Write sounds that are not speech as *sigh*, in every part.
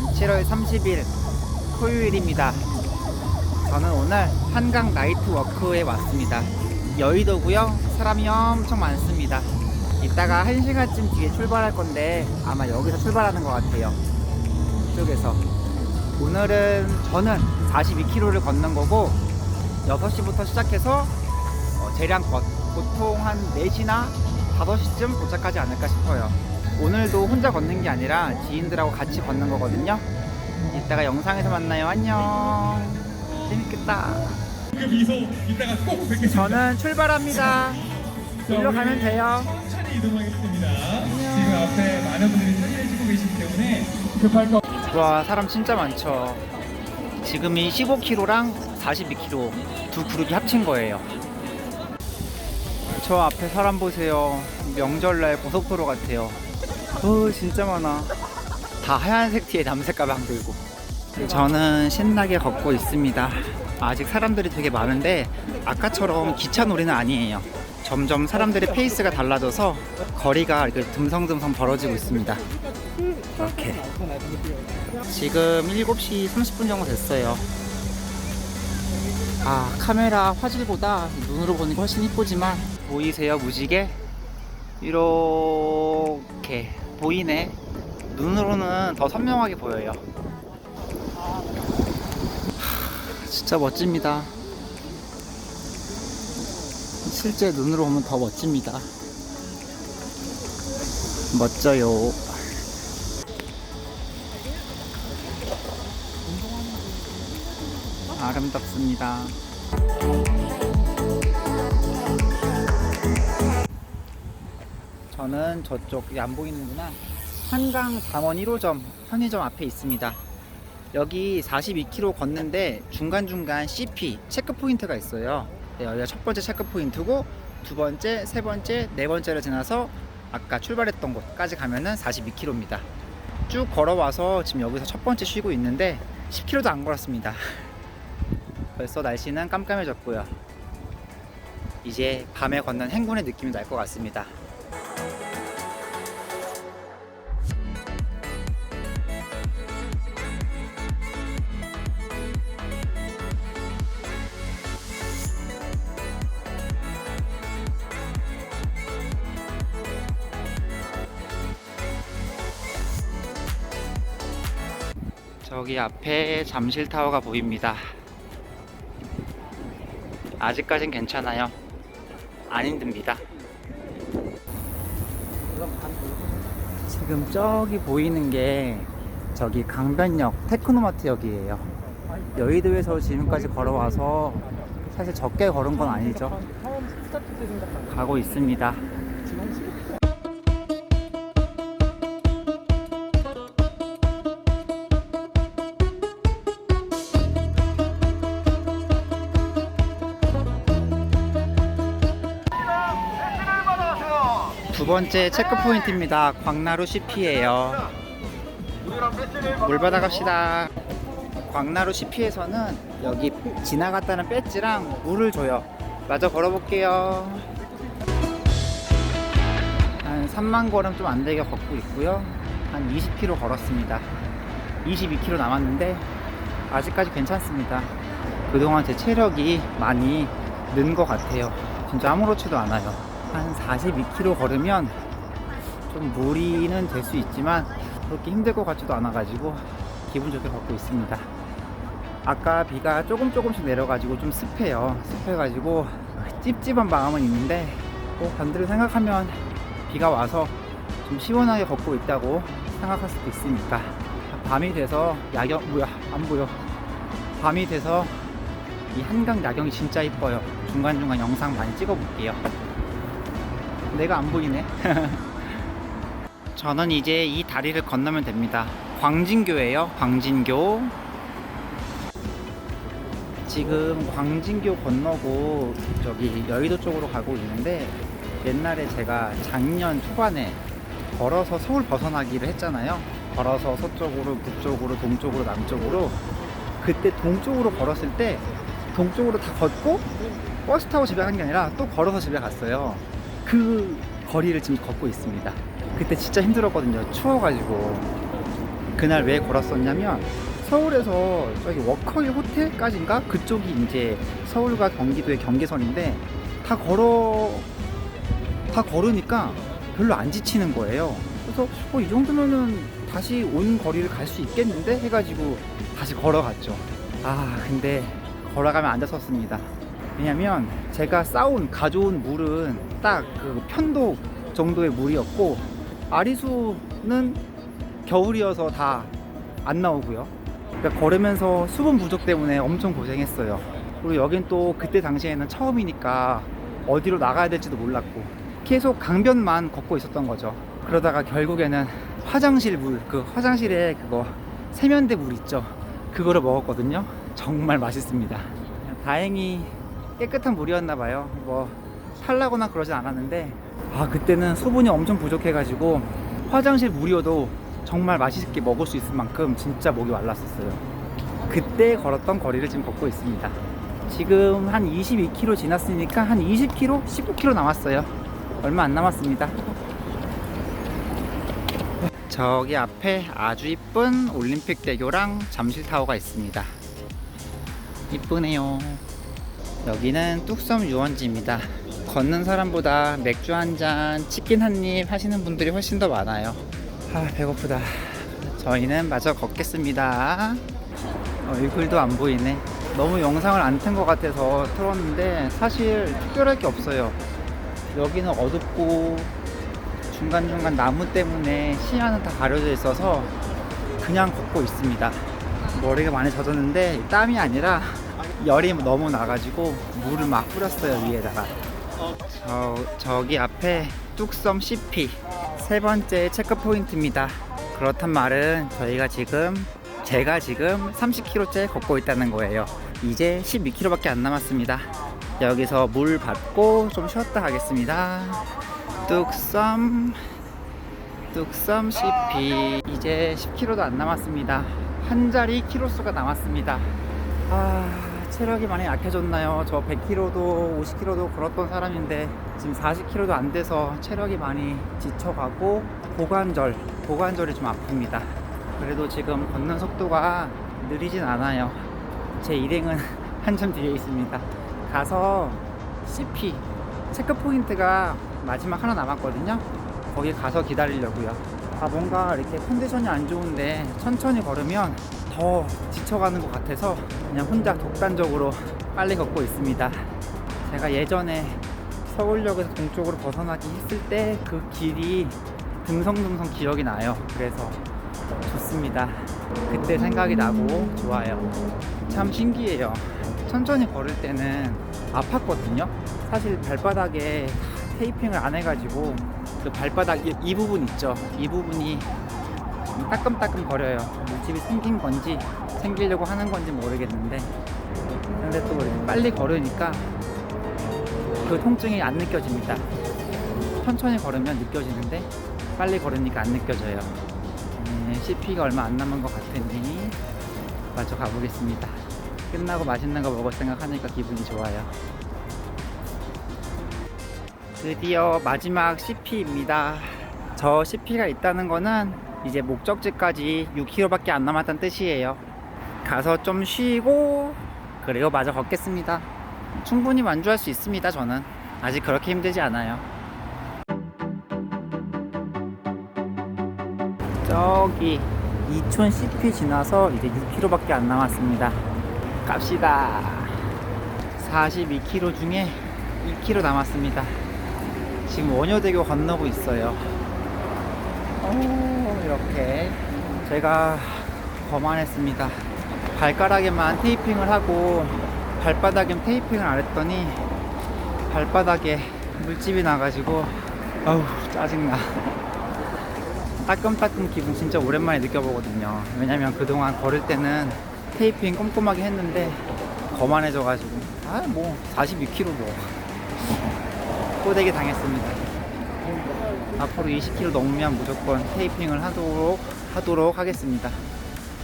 오늘은 7월 30일 토요일입니다. 저는 오늘 한강 나이트 워크에 왔습니다. 여의도고요. 사람이 엄청 많습니다. 이따가 1시간쯤 뒤에 출발할 건데 아마 여기서 출발하는 것 같아요. 이쪽에서. 오늘은 저는 42km를 걷는 거고 6시부터 시작해서 어, 재량껏 보통 한 4시나 5시쯤 도착하지 않을까 싶어요. 오늘도 혼자 걷는 게 아니라 지인들하고 같이 걷는 거거든요. 이따가 영상에서 만나요. 안녕. 재밌겠다. 그 미소 이따가 꼭 뵙겠습니다. 저는 출발합니다. 일로 가면 돼요. 천천히 이동하겠습니다. 지금 앞에 많은 분들이 사진을 찍고 계시기 때문에 급할 거 와, 사람 진짜 많죠. 지금이 15km랑 42km 두 그룹이 합친 거예요. 저 앞에 사람 보세요. 명절날 고속도로 같아요. 어, 진짜 많아. 다 하얀색 티에 남색 가방 들고. 저는 신나게 걷고 있습니다. 아직 사람들이 되게 많은데 아까처럼 기차 놀이는 아니에요. 점점 사람들의 페이스가 달라져서 거리가 이렇게 듬성듬성 벌어지고 있습니다. 이렇게. 지금 7시 30분 정도 됐어요. 아, 카메라 화질보다 눈으로 보는 게 훨씬 이쁘지만 보이세요, 무지개? 이렇게 보이네. 눈으로는 더 선명하게 보여요. 하, 진짜 멋집니다. 실제 눈으로 보면 더 멋집니다. 멋져요. 아름답습니다. 저는 저쪽 안 보이는구나. 한강 잠원 1호점 편의점 앞에 있습니다. 여기 42km 걷는데 중간중간 CP 체크 포인트가 있어요. 네, 여기가 첫 번째 체크 포인트고 두 번째, 세 번째, 네 번째를 지나서 아까 출발했던 곳까지 가면은 42km입니다. 쭉 걸어와서 지금 여기서 첫 번째 쉬고 있는데 10km도 안 걸었습니다. *laughs* 벌써 날씨는 깜깜해졌고요. 이제 밤에 걷는 행군의 느낌이 날 것 같습니다. 저기 앞에 잠실타워가 보입니다. 아직까진 괜찮아요. 안 힘듭니다. 지금 저기 보이는 게 저기 강변역 테크노마트역이에요. 여의도에서 지금까지 걸어와서 사실 적게 걸은 건 아니죠. 가고 있습니다. 번째 체크 포인트입니다. 광나루 CP예요. 물 받아 갑시다. 광나루 CP에서는 여기 지나갔다는 배지랑 물을 줘요. 마저 걸어볼게요. 한 3만 걸음 좀 안 되게 걷고 있고요. 한 20km 걸었습니다. 22km 남았는데 아직까지 괜찮습니다. 그동안 제 체력이 많이 는 것 같아요. 진짜 아무렇지도 않아요. 한 42km 걸으면 좀 무리는 될 수 있지만 그렇게 힘들 것 같지도 않아가지고 기분 좋게 걷고 있습니다. 아까 비가 조금 조금씩 내려가지고 좀 습해요. 습해가지고 찝찝한 마음은 있는데 뭐 반대로 생각하면 비가 와서 좀 시원하게 걷고 있다고 생각할 수도 있으니까 밤이 돼서 야경 뭐야 안 보여 밤이 돼서 이 한강 야경이 진짜 이뻐요 중간중간 영상 많이 찍어 볼게요 내가 안 보이네 *laughs* 저는 이제 이 다리를 건너면 됩니다 광진교예요 광진교 지금 광진교 건너고 저기 여의도 쪽으로 가고 있는데 옛날에 제가 작년 초반에 걸어서 서울 벗어나기를 했잖아요. 걸어서 서쪽으로, 북쪽으로, 동쪽으로, 남쪽으로. 그때 동쪽으로 걸었을 때 동쪽으로 다 걷고 버스 타고 집에 간 게 아니라 또 걸어서 집에 갔어요. 그 거리를 지금 걷고 있습니다. 그때 진짜 힘들었거든요. 추워가지고. 그날 왜 걸었었냐면 서울에서 저기 워커힐 호텔까지인가 그쪽이 이제 서울과 경기도의 경계선인데 다 걸어 다 걸으니까 별로 안 지치는 거예요. 그래서 어, 이 정도면은 다시 온 거리를 갈 수 있겠는데 해가지고 다시 걸어갔죠. 아 근데 걸어가면 안 됐었습니다. 왜냐면 제가 싸온 가져온 물은 딱 그 편도 정도의 물이었고 아리수는 겨울이어서 다 안 나오고요. 그러니까 걸으면서 수분 부족 때문에 엄청 고생했어요. 그리고 여긴 또 그때 당시에는 처음이니까 어디로 나가야 될지도 몰랐고 계속 강변만 걷고 있었던 거죠. 그러다가 결국에는 화장실 물, 그 화장실에 그거 세면대 물 있죠. 그거를 먹었거든요. 정말 맛있습니다. 다행히 깨끗한 물이었나 봐요. 뭐 탈라거나 그러진 않았는데 아 그때는 수분이 엄청 부족해가지고 화장실 물이어도 정말 맛있게 먹을 수 있을 만큼 진짜 목이 말랐었어요. 그때 걸었던 거리를 지금 걷고 있습니다. 지금 한 22km 지났으니까 한 20km, 19km 남았어요. 얼마 안 남았습니다. 저기 앞에 아주 이쁜 올림픽 대교랑 잠실 타워가 있습니다. 이쁘네요. 여기는 뚝섬 유원지입니다. 걷는 사람보다 맥주 한 잔, 치킨 한 입 하시는 분들이 훨씬 더 많아요. 아, 배고프다. 저희는 마저 걷겠습니다. 얼굴도 안 보이네. 너무 영상을 안 튼 것 같아서 틀었는데 사실 특별할 게 없어요. 여기는 어둡고 중간중간 나무 때문에 시야는 다 가려져 있어서 그냥 걷고 있습니다. 머리가 많이 젖었는데 땀이 아니라 열이 너무 나가지고 물을 막 뿌렸어요 위에다가. 저, 저기 앞에 뚝섬 CP 세 번째 체크 포인트입니다. 그렇단 말은 저희가 지금 제가 지금 30km째 걷고 있다는 거예요. 이제 12km밖에 안 남았습니다. 여기서 물 받고 좀 쉬었다 가겠습니다. 뚝섬 뚝섬 CP 이제 10km도 안 남았습니다. 한 자리 키로수가 남았습니다. 아 체력이 많이 약해졌나요? 저 100km도 50km도 걸었던 사람인데 지금 40km도 안 돼서 체력이 많이 지쳐가고 고관절 고관절이 좀 아픕니다. 그래도 지금 걷는 속도가 느리진 않아요. 제 일행은 *laughs* 한참 뒤에 있습니다. 가서 CP 체크 포인트가 마지막 하나 남았거든요. 거기 가서 기다리려고요. 아 뭔가 이렇게 컨디션이 안 좋은데 천천히 걸으면 더 지쳐가는 것 같아서 그냥 혼자 독단적으로 빨리 걷고 있습니다. 제가 예전에 서울역에서 동쪽으로 벗어나기 했을 때 그 길이 듬성듬성 기억이 나요. 그래서 좋습니다. 그때 생각이 나고 좋아요. 참 신기해요. 천천히 걸을 때는 아팠거든요. 사실 발바닥에 테이핑을 안 해가지고 그 발바닥 이, 이 부분 있죠. 이 부분이 따끔따끔 거려요. 물집이 생긴 건지 생기려고 하는 건지 모르겠는데 근데 또 빨리 걸으니까 그 통증이 안 느껴집니다. 천천히 걸으면 느껴지는데 빨리 걸으니까 안 느껴져요. 네, CP가 얼마 안 남은 것 같으니 마저 가보겠습니다. 끝나고 맛있는 거 먹을 생각하니까 기분이 좋아요. 드디어 마지막 CP입니다. 저 CP가 있다는 거는 이제 목적지까지 6km밖에 안 남았다는 뜻이에요. 가서 좀 쉬고 그리고 마저 걷겠습니다. 충분히 완주할 수 있습니다. 저는 아직 그렇게 힘들지 않아요. 저기 이촌 CP 지나서 이제 6km밖에 안 남았습니다. 갑시다. 42km 중에 2km 남았습니다. 지금 원효대교 건너고 있어요. 오, 이렇게 제가 거만했습니다. 발가락에만 테이핑을 하고 발바닥에 테이핑을 안 했더니 발바닥에 물집이 나가지고 아우 짜증나. *laughs* 따끔따끔 기분 진짜 오랜만에 느껴보거든요. 왜냐면 그동안 걸을 때는 테이핑 꼼꼼하게 했는데 거만해져가지고 아 뭐 42kg 뭐 꼬대기 당했습니다. 앞으로 20km 넘으면 무조건 테이핑을 하도록 하도록 하겠습니다.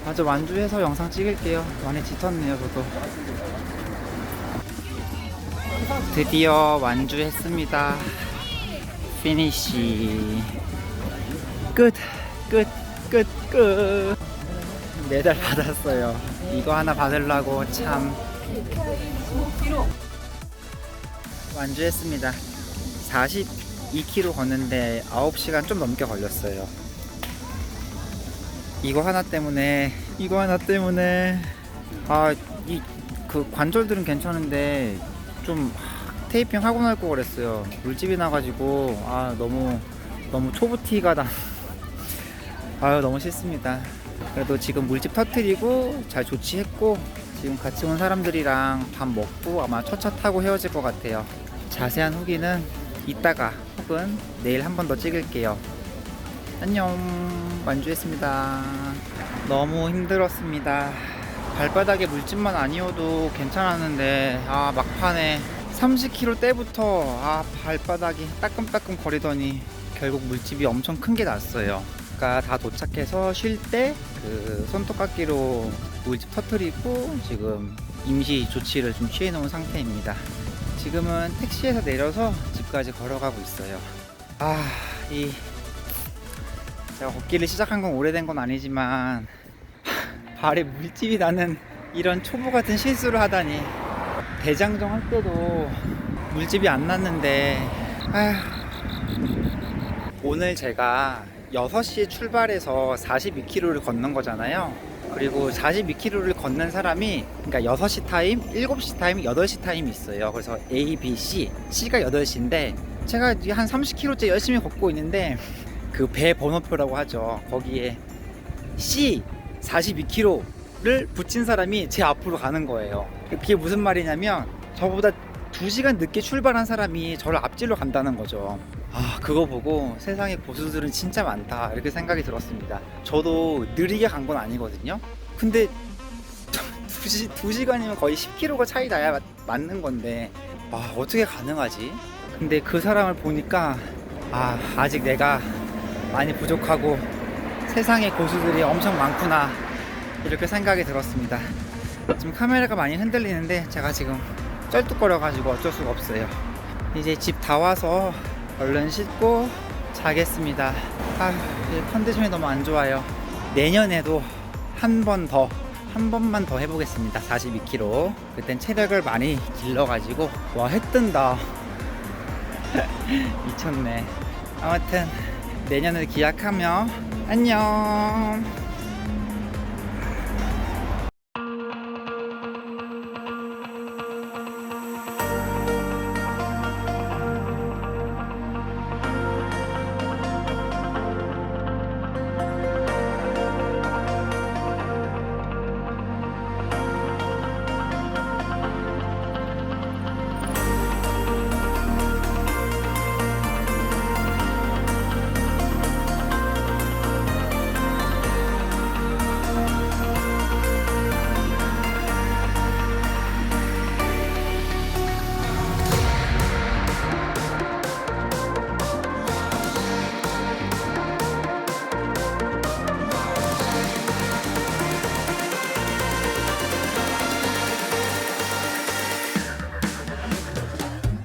마저 완주해서 영상 찍을게요. 많이 지쳤네요, 저도. 드디어 완주했습니다. 피니시. 끝, 끝, 끝, 끝. 메달 받았어요. 이거 하나 받으려고 참 완주했습니다. 42km 걷는데 9시간 좀 넘게 걸렸어요. 이거 하나 때문에 이거 하나 때문에 아 이 그 관절들은 괜찮은데 좀 하, 테이핑 하고 날 거 그랬어요. 물집이 나가지고 아 너무 너무 초보티가 나. *laughs* 아유 너무 싫습니다. 그래도 지금 물집 터트리고 잘 조치했고 지금 같이 온 사람들이랑 밥 먹고 아마 첫차 타고 헤어질 것 같아요. 자세한 후기는 이따가 혹은 내일 한 번 더 찍을게요. 안녕 완주했습니다. 너무 힘들었습니다. 발바닥에 물집만 아니어도 괜찮았는데 아 막판에 30km 때부터 아 발바닥이 따끔따끔 거리더니 결국 물집이 엄청 큰 게 났어요. 그러니까 다 도착해서 쉴 때 그 손톱깎이로 물집 터트리고 지금 임시 조치를 좀 취해 놓은 상태입니다. 지금은 택시에서 내려서 집까지 걸어가고 있어요. 아, 이 제가 걷기를 시작한 건 오래된 건 아니지만 발에 물집이 나는 이런 초보 같은 실수를 하다니 대장정 할 때도 물집이 안 났는데 아휴. 오늘 제가 6시에 출발해서 42km를 걷는 거잖아요. 그리고 42km를 걷는 사람이 그러니까 6시 타임, 7시 타임, 8시 타임이 있어요. 그래서 A, B, C, C가 8시인데 제가 한 30km째 열심히 걷고 있는데 그 배 번호표라고 하죠. 거기에 C 42km를 붙인 사람이 제 앞으로 가는 거예요. 그게 무슨 말이냐면 저보다 2시간 늦게 출발한 사람이 저를 앞질러 간다는 거죠. 아, 그거 보고 세상에 고수들은 진짜 많다. 이렇게 생각이 들었습니다. 저도 느리게 간 건 아니거든요. 근데 *laughs* 2시, 2시간이면 거의 10km가 차이 나야 맞- 맞는 건데, 아, 어떻게 가능하지? 근데 그 사람을 보니까, 아, 아직 내가 많이 부족하고 세상에 고수들이 엄청 많구나. 이렇게 생각이 들었습니다. 지금 카메라가 많이 흔들리는데 제가 지금 쩔뚝거려 가지고 어쩔 수가 없어요. 이제 집 다 와서 얼른 씻고 자겠습니다. 아, 컨디션이 너무 안 좋아요. 내년에도 한 번 더, 한 번만 더 해보겠습니다. 42km. 그땐 체력을 많이 길러가지고, 와, 해 뜬다. 미쳤네. 아무튼, 내년을 기약하며, 안녕.